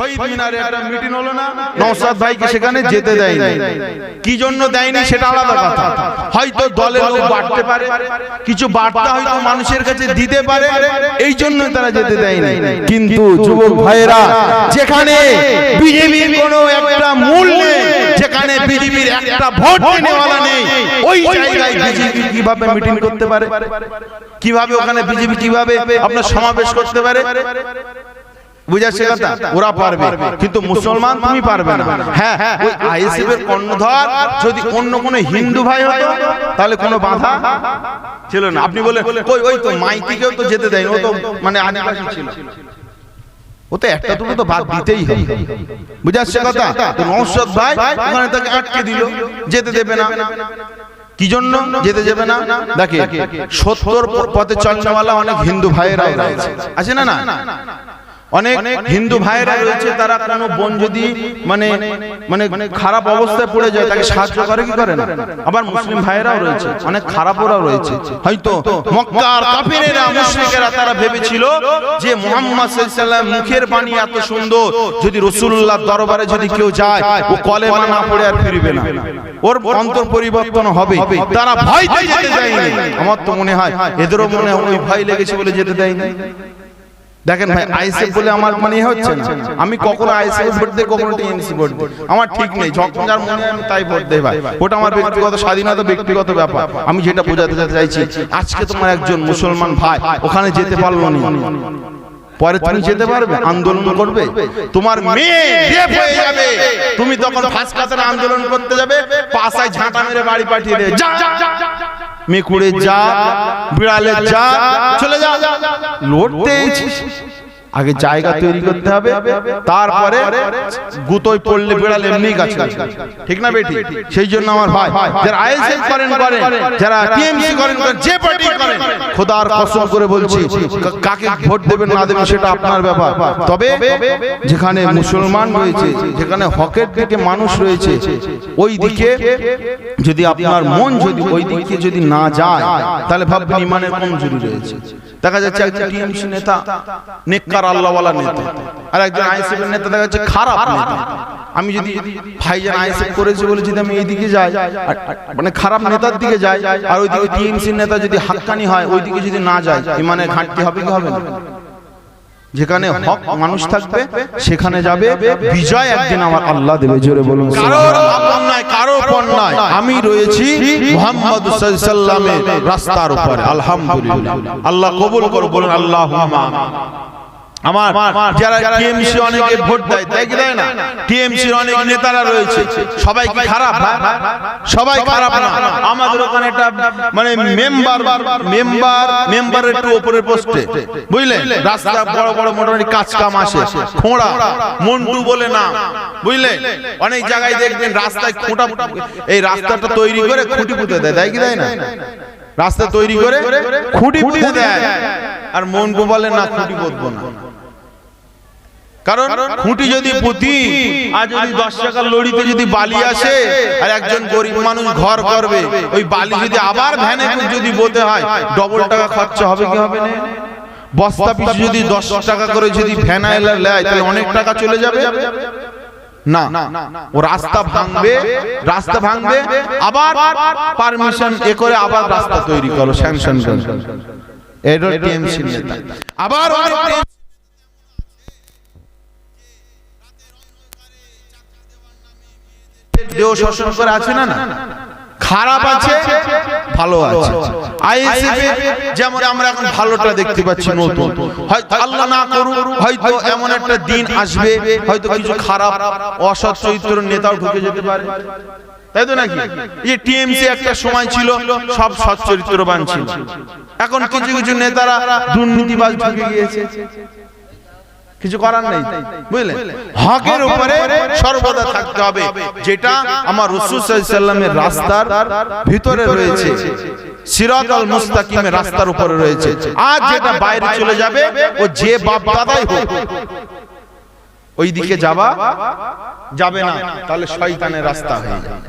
শহীদ মিনারে একটা মিটিং হলো না নওশাদ ভাইকে সেখানে যেতে দেয়নি। কি জন্য দেয়নি সেটা আলাদা কথা। হয়তো দলের লোক বাড়তে পারে কিছু বার্তা হয়তো মানুষের কাছে দিতে পারে এই জন্য তারা যেতে দেয়নি। কিন্তু যুবক ভাইয়েরা যেখানে বিজেপির কোনো একটা মূল নেই যেখানে বিজেপির একটা ভোট নেওয়ালা নেই ওই জায়গায় বিজেপি কীভাবে মিটিং করতে পারে? কীভাবে ওখানে বিজেপি কীভাবে আপনার সমাবেশ করতে পারে? বুঝাচ্ছে কথা ওরা পারবে। কিন্তু মুসলমান তুমি পারবে না। হ্যাঁ ওই আইএসএফ এর কর্ণধর যদি অন্য কোনো হিন্দু ভাই হতো তাহলে কোনো বাধা ছিল না। আপনি বলে ওই ওই তো মাইতিকেও তো যেতে দেয়নি ও তো মানে আদিবাসী ছিল। ও তো একটা দুটো তো বাদ দিতেই হবে। বুঝাচ্ছে কথা? তো নৌসদ ভাই ওখানে তাকে আটকে দিল যেতে দেবে না। কি জন্য যেতে যাবে না? দেখে সত্তর পথে চলনেওয়ালা অনেক হিন্দু ভাইয়েরা রয়েছে আছে না না? অনেক হিন্দু ভাইয়েরা রয়েছে তারা কোনো বোন যদি মানে মানে খারাপ অবস্থায় পড়ে যায় তাকে সাহায্য করে কি করে না? আবার মুসলিম ভাইয়েরাও রয়েছে অনেক খারাপরাও রয়েছে। হয়তো মক্কার কাফিরেরা মুশরিকেরা তারা ভেবেছিল যে মুহাম্মদ সাল্লাল্লাহু মুখের বাণী এত সুন্দর যদি রাসূলুল্লাহ দরবারে যদি কেউ যায় ও কলেমা না পড়ে আর ফিরবে না। ওর অন্তর পরিবর্তন হবে। তারা ভয়তে যেতে দেয়নি। আমার তো মনে হয় এদেরও মনে হয় ওই ভয় লেগেছে বলে যেতে দেয়নি। দেখেন ভাই আইএসএফ বলে আমার মানে এ হচ্ছে না। আমি কখনো আইএসএফ ভোট দিই কখনো টিএমসি ভোট দিই আমার ঠিক নেই যখন যার মনে আমি তাই ভোট দেই ভাই। ওটা আমার ব্যক্তিগত স্বাধীনতা ব্যক্তিগত ব্যাপার। আমি যেটা বোঝাতে চাইছি আজকে তোমার একজন মুসলমান ভাই ওখানে যেতে পারল না। পরে তুমি যেতে পারবে আন্দোলন করবে। তোমার মেয়ে রেপ হয়ে যাবে। তুমি তখন ফাঁস কাতারে আন্দোলন করতে যাবে পাশায় ঝাঁটা মেরে বাড়ি পাঠিয়ে দেবে। যা। মেকুড়ে যা বিড়ালে যা চলে যা লড়তে। আগে জায়গা তৈরি করতে হবে তারপরে গুতোয় পড়লে বিড়াল এমনি গাছ ঠিক না বেটি? সেই জন্য আমার ভাই যারা আইএসএফ করেন করেন যারা টিএমসি করেন করেন যে পার্টি করেন। খোদার কসম করে বলছি কাকে ভোট দেবেন না দেবেন সেটা আপনার ব্যাপার। তবে যেখানে মুসলমান রয়েছে যেখানে হকের দিকে মানুষ রয়েছে ওই দিকে যদি আপনার মন যদি ওই দিকে যদি না যায় তাহলে ভাববেন ইমানের কমজোরি রয়েছে। দেখা যাচ্ছে একজন টিএমসি নেতা নেককার আল্লাহওয়ালা নেতা। আর একজন আইএসএফ নেতা দেখা যাচ্ছে খারাপ নেতা। আমি যদি ভাইজান আইএসএফ করেছি বলে যদি আমি এইদিকে যাই মানে খারাপ নেতার দিকে যাই আর ওইদিকে টিএমসি নেতা যদি হাক্কানি হয় ওইদিকে যদি না যায় ইমানে ঘাটতি হবে কি হবে না। যেখানে হক মানুষ থাকবে সেখানে যাবে বিজয় একদিন আমার আল্লাহ দেবে জোরে বলুন কারও নয় আমি রয়েছি মোহাম্মদ সাল্লামের রাস্তার উপরে। আলহামদুলিল্লাহ। আল্লাহ কবুল করো বলুন আল্লাহ আমার যারা টিএমসি অনেকে ভোট দেয় তাই কি দেয় না? টিএমসির অনেক নেতারা রয়েছে। সবাই কি খারাপ ভাই? সবাই খারাপ না আমাদের ওখানে একটা মানে মেম্বার মেম্বার মেম্বার একটু উপরের পোস্টে। বুঝলেন? রাস্তা বড় বড় মোটামুটি কাজ কাম আসে। খোঁড়া মন্টু বলে না বুঝলেন? অনেক জায়গায় দেখবেন রাস্তায় খোঁটা এই রাস্তাটা তৈরি করে খুঁটি পুঁতে দেয় তাই কি দেয় না? রাস্তা তৈরি করে খুঁটি পুঁতে দেয় আর মন্টু বলে না খুঁটি পুঁতবো না কারণ খুঁটি যদি পুঁতি আর যদি দশ টাকার লড়িতে যদি বালি আসে আর একজন গরিব মানুষ ঘর করবে ওই বালি যদি আবার ভ্যানে যদি বোতে হয় ডবল টাকা খরচা হবে কি হবে না? বস্তা পিছু যদি দশ টাকা করে যদি ভ্যানাইল নেয় তাহলে অনেক টাকা চলে যাবে? না। ও রাস্তা ভাঙবে রাস্তা ভাঙবে আবার পারমিশন এ করে আবার রাস্তা তৈরি করো স্যাংশন আবার দেহ শোষণ করে আছে না না? খারাপ আছে ভালো আছে। আইএসএফ যেমন আমরা এখন ভালোটা দেখতে পাচ্ছি নতুন। হয়তো আল্লাহ না করুক হয়তো এমন একটা দিন আসবে হয়তো কিছু খারাপ অসৎ চরিত্র নেতাও ঢুকে যেতে পারে। তাই তো নাকি? এই টিএমসি একটা সময় ছিল সব সৎ চরিত্রবান ছিল। এখন কিছু কিছু নেতারা দুর্নীতিবাজ ঢুকে গিয়েছে। কিছু করার নেই, বুঝলেন? হকের উপরে সর্বদা থাকতে হবে, যেটা আমার রসুল সাল্লামের রাস্তার ভিতরে রয়েছে, সিরাতাল মুস্তাকিমের রাস্তার উপরে রয়েছে। আজ যেটা বাইরে চলে যাবে, ও যে বাপ দাদাই হোক ওই দিকে যাবা যাবে না, তাহলে শয়তানের রাস্তা হয়ে যাবে।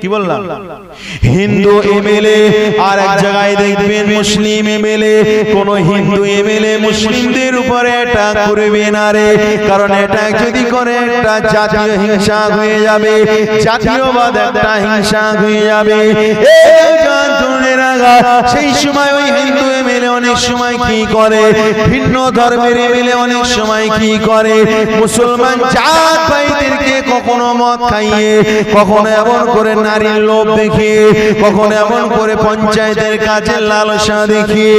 কি বললাম? হিন্দু এমএলএ আর এক জায়গায় দেখবেন মুসলিম এমএলএ। কোন হিন্দু এমএলএ মুসলিমদের উপরে অ্যাটাক করবে না রে। কারণ অ্যাটাক যদি করে একটা জাতীয় হিংসা হয়ে যাবে। জাতীয়বাদ একটা হিংসা হয়ে যাবে। সেই সময় ওই হিন্দু এমএলএ অনেক সময় কি করে? ভিন্ন ধর্মের এমএলএ অনেক সময় কি করে? মুসলমান জাত ভাইদেরকে কখনো মদ খাইয়ে, কখনো এমন করে নারীর লোভ দেখিয়ে, কখনো এমন করে পঞ্চায়েতের কাছে লালসা দেখিয়ে,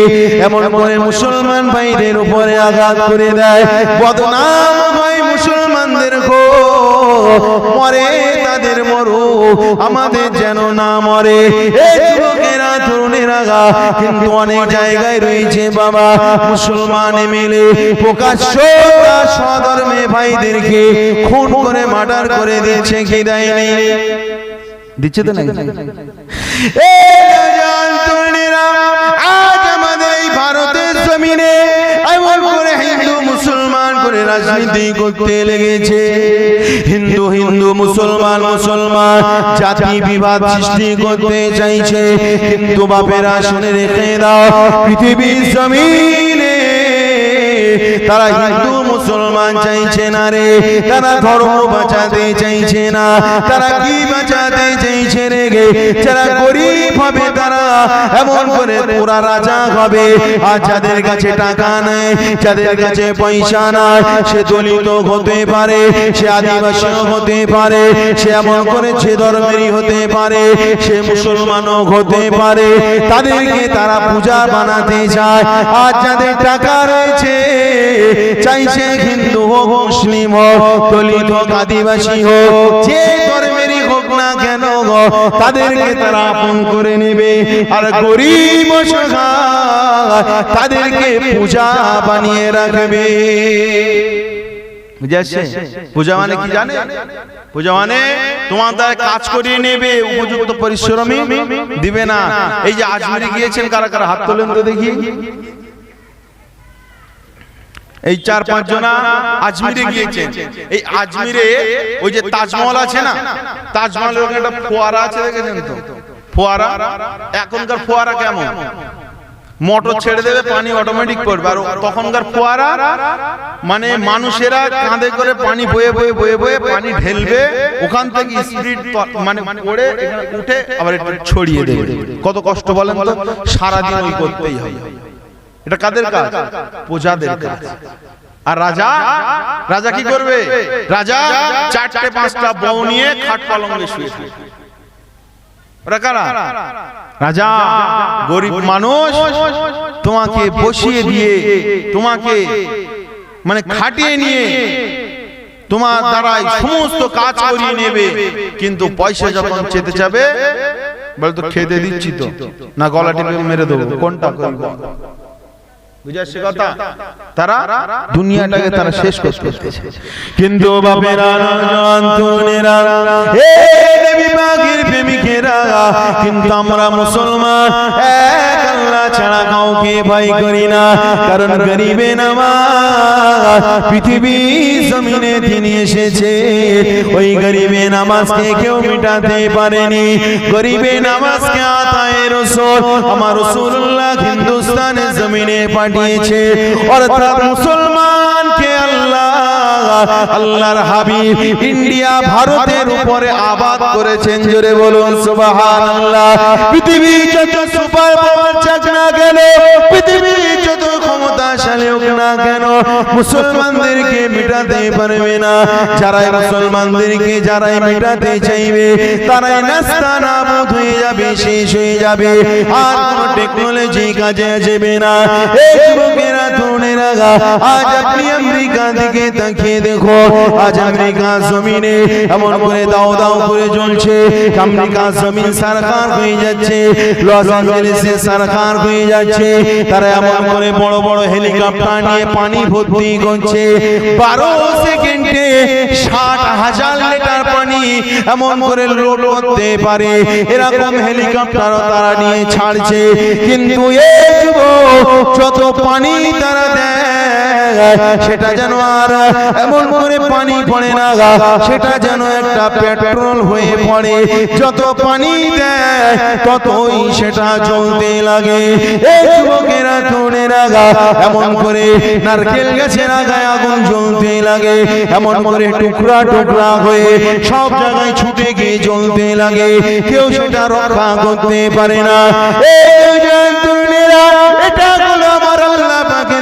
এমন করে মুসলমান ভাইদের উপরে আঘাত করে দেয়। বদনাম হয় মুসলমানদের গো মরে তাদের মরু, আমাদের যেন না মরে। এই যুবকেরা কিন্তু অনেক জায়গায় রয়েছে বাবা। মুসলমান মিলে প্রকাশ্য ভাইদেরকে খুন করে, মার্ডার করে দিচ্ছে কি দিচ্ছে তো নাকি? আজ আমাদের এই ভারতের জমিনে এমন করে হিন্দু করে রাজনীতি করতে লেগেছে। হিন্দু হিন্দু, মুসলমান মুসলমান, জাতি বিবাদ সৃষ্টি করতে চাইছে। কিন্তু বাপেরা শুনে রেখে দাও, পৃথিবীর জমিনে তারা হিন্দু মুসলমান চাইছে না রে। তারা ধর্ম বাঁচাতে চাইছে না। তারা কি বাঁচাতে চাইছে রে গে? যারা গরিব হবে তারা এমন করে পুরা রাজা হবে। আর যাদের কাছে টাকা নেই, যাদের কাছে পয়সা নাই, সে দলিত হতে পারে, সে আদিবাসী হতে পারে, সে এমন করে সে ধর্মেরই হতে পারে, সে মুসলমানও হতে পারে। তাদেরকে তারা পূজা বানাতে চায়। আর যাদের টাকা রয়েছে, চাইছে হিন্দু হোক, মুসলিম হোক, দলিত হোক, আদিবাসী হোক, যে ধর্মেরই হোক না কেন তাদেরকে তারা আপন করে নেবে। আর গরিব তাদেরকে পূজা বানিয়ে রাখবে। পূজা মানে কি জানে? পূজা মানে তোমার কাজ করিয়ে নেবে, উপযুক্ত পরিশ্রমী দিবে না। এই যে আজমিরে গিয়েছেন, কারা কারা হাত তোলেন তো দেখি এই চার পাঁচ জনা আজমিরে গিয়েছেন। এই আজমিরে ওই যে তাজমহল আছে না, তাজমহলের ওখানে একটা ফোয়ারা আছে দেখেছেন তো? ফোয়ারা? এখনকার ফোয়ারা কেমন? মোটর ছেড়ে দেবে পানি অটোমেটিক পড়বে। আর তখনকার ফোয়ারা মানে মানুষেরা কাঁধে করে পানি বয়ে বয়ে বয়ে বয়ে পানি ঢেলবে, ওখান থেকে স্পিড মানে এখানে উঠে আবার ছড়িয়ে দেবে। কত কষ্ট বলেন তো? সারাদিন ওই করতেই হয় এটা কাদের কাজ? প্রজাদের কাজ। আর রাজা? রাজা? কি করবে? রাজা চারটে পাঁচটা বউ নিয়ে খাট পালঙ্গে শুয়ে রাজা গরিব মানুষ তোমাকে বসিয়ে দিয়ে তোমাকে মানে খাটিয়ে নিয়ে তোমার দ্বারাই সমস্ত কাজ করিয়ে নেবে। কিন্তু পয়সা যখন চেতে যাবে বলে তো খেতে দিচ্ছি তো। না গলা টিপে মেরে দেবো। কোনটা করব? কথা? তারা দুনিয়াটাকে তারা শেষ করতেছে কিন্তু বাপেরা অন্তরেরা হে নবী পাকের প্রেমিকেরা কিন্তু আমরা মুসলমান ছাড়া ভয় করি না, কারণ গরিবে নামাজ পৃথিবী জমিনে তিনি এসেছে। ওই গরিবে নামাজকে কেউ মিটাতে পারেনি। গরিবে নামাজকে আতায়ে রসুল, আমার রসুল্লাহ হিন্দুস্তানের জমিনে পাঠিয়েছে। অর্থাৎ মুসলমানকে আল্লাহ আল্লাহর হাবিব ইন্ডিয়া, ভারতের উপরে আবাদ করেছেন। জোরে বলুন, সুবহানাল্লাহ। পৃথিবী যত সুপার পাওয়ার চাক না কেন, পৃথিবী যত ক্ষমতাশালী হোক না কেন, মুসলমানদেরকে মেটাতে পারবে না। যারাই মুসলমানদেরকে, যারাই মেটাতে চাইবে, তারাই নাস্তা নাবুদ হয়ে যাবে, শেষ হয়ে যাবে। আর কোনো টেকনোলজি কাজে আসবে না। এই যুবকেরা তরুণেরা আজ আপনি আমেরিকা দিকে তাকিয়ে দেখো আজ জমিনে এমন করে দাও দাও করে জমিন সরকার হয়ে যাচ্ছে লস অ্যাঞ্জেলেসে সরকার হয়ে যাচ্ছে তারা এমন করে বড় বড় হেলিকপ্টার নিয়ে পানি ভর্তি বারো সেকেন্ডে ষাট হাজার লিটার পানি এমন করে লোড করতে পারে এরকম হেলিকপ্টার তারা নিয়ে ছাড়ছে কিন্তু যত পানি তারা দেয় সেটা যেন আর এমন করে পানি পড়ে না সেটা যেন একটা পেট্রোল হয়ে পড়ে। যত পানি দেয়, ততই সেটা জ্বলতে লাগে। এই যুবকেরা তরুণেরা এমন করে নারকেল গাছের আগায় আগুন জ্বলতে লাগে। এমন করে টুকরা টুকরা হয়ে সব জায়গায় ছুটে গিয়ে জ্বলতে লাগে। কেউ সেটা রক্ষা করতে পারে না। এই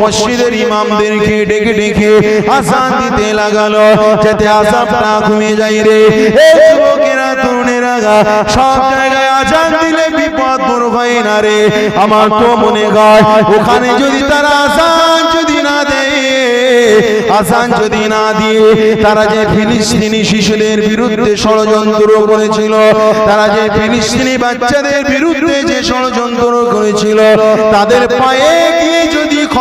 মসজিদের ইমামদেরকে ডেকে ডেকে আসান দিতে লাগালো, যাতে রে। যুবকেরা, তরুণেরা, সব জায়গায় আজান দিলে বিপদ হয় না রে। আমার তো মনে ওখানে যদি তারা আসান যদি না দেয় আসান যদি না দিয়ে, তারা যে ফিলিস্তিনি শিশুদের বিরুদ্ধে ষড়যন্ত্র করেছিল, তারা যে ফিলিস্তিনি বাচ্চাদের বিরুদ্ধে যে ষড়যন্ত্র করেছিল, তাদের পায়ে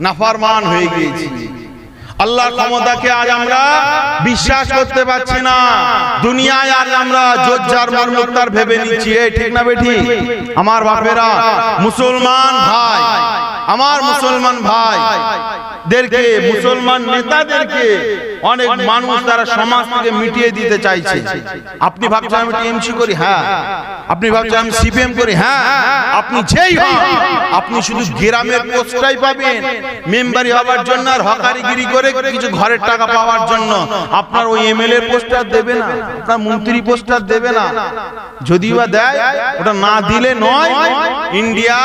নাফারমান হয়ে গিয়েছি। আল্লাহর ক্ষমতাকে আজ আমরা বিশ্বাস করতে পারছি না। দুনিয়ায় আজ আমরা জোজ্জার মর্মত্তার ভেবে নিচ্ছি। এই ঠিক না বেঠি? আমার বাপেরা মুসলমান ভাই। আমার মুসলমান ভাই দেরকে মুসলমান নেতাদেরকে অনেক মানুষ তারা সমাজ থেকে মিটিয়ে দিতে চাইছে। আপনি ভাবছেন আমি টিএমসি করি? হ্যাঁ। আপনি ভাবছেন আমি সিপিএম করি? হ্যাঁ। আপনি যেই হন আপনি শুধু গ্রামের পোস্টটাই পাবেন। মেম্বারি হওয়ার জন্য আর হকারিগিরি করে কিছু ঘরের টাকা পাওয়ার জন্য আপনার ওই এমএলএ পোস্টার দেবে না। আপনার মন্ত্রী পোস্টার দেবে না। যদিও বা দেয় ওটা না দিলে নয়। ইন্ডিয়া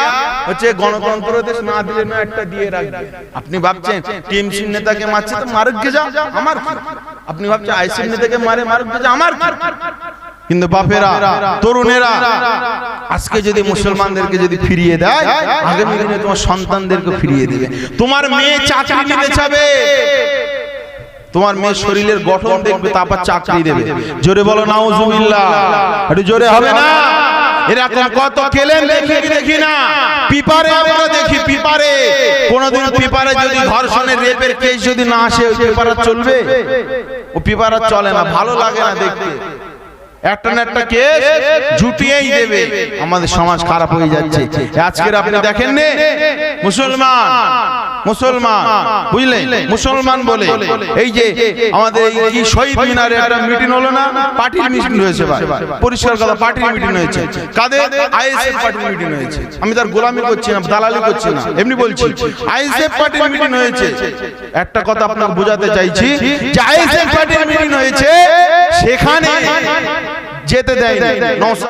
হচ্ছে গণতন্ত্র দেশ না দিলে নয় একটা দিয়ে রাখবে। আপনি ভাবছেন টিএমসি নেতাকে মারছে তো আমার আপনি ভাবছেন নেতাকে মারে আমার কিন্তু বাপেরা, তরুণেরা, আজকে যদি মুসলমানদেরকে যদি ফিরিয়ে দেয়, আগামী দিনে তোমার সন্তানদেরকে ফিরিয়ে দেবে। তোমার মেয়ে চাকরি নিতে চাবে। তোমার মেয়ে শরীরের গঠন দেখবে, তারপর চাকরি দেবে। জোরে বলো, নাউজুবিল্লাহ। একটু জোরে হবে না? এরকম কত কেলেন দেখি দেখি না। পিপারে আমরা দেখি পিপারে। কোনদিন পিপারে যদি ধর্ষণের রেপের কেস যদি না আসে ওই পেপার চলবে? ও পেপার চলে না ভালো লাগে না দেখতে। একটা না একটা কেস জুটিয়েই দেবে। আমাদের সমাজ খারাপ হয়ে যাচ্ছে। আজকের আপনি দেখেন নে মুসলমান। মুসলমান বুঝলেন? মুসলমান বলে। এই যে আমাদের এই কি শহীদ মিনারে একটা মিটিং হলো না? পার্টির মিটিং হয়েছে ভাই। পরিষ্কার কথা পার্টির মিটিং হয়েছে কাদের? আইএসএফ পার্টির মিটিং হয়েছে আমি তার গোলামি করছি না দালালি করছি না। এমনি বলছি। আইএসএফ পার্টির মিটিং হয়েছে একটা কথা আপনাকে বোঝাতে চাইছি যে আইএসএফ পার্টির মিটিং হয়েছে সেখানে যেতে দেয়